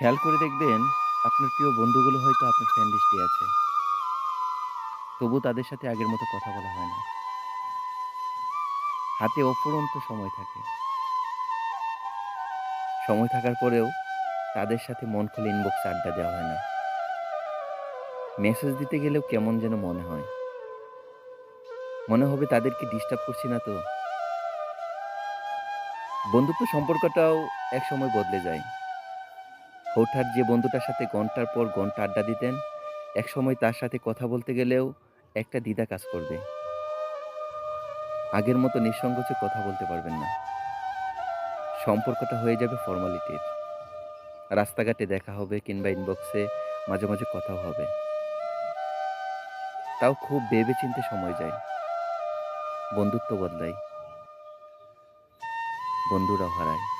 খেয়াল করে দেখবেন, আপনার প্রিয় বন্ধুগুলো হয়তো আপনার ফ্রেন্ড লিস্টে আছে। তবু তাদের সাথে আগের মতো কথা বলা হয় না। হাতে অফুরন্ত সময় থাকে। সময় থাকার পরেও তাদের সাথে মন খুলে ইনবক্সে আড্ডা দেওয়া হয় না। মেসেজ দিতে গেলেও কেমন যেন মনে হয়। মনে হবে তাদেরকে ডিস্টার্ব করছি না তো? বন্ধুত্ব সম্পর্কটাও একসময় বদলে যায়। হুটহাট যে বন্ধুটার সাথে ঘণ্টার পর ঘণ্টা আড্ডা দিতেন, একসময় তার সাথে কথা বলতে গেলেও একটা দ্বিধা কাজ করবে। আগের মতো নিঃসংকোচে কথা বলতে পারবেন না। সম্পর্কটা হয়ে যাবে ফর্মালিটির। রাস্তাঘাটে দেখা হবে কিংবা ইনবক্সে মাঝে, মাঝে কথাও হবে। তাও খুব ভেবেচিন্তে সময় যায়। বন্ধুত্ব বদলায়। বন্ধুরাও হারায়।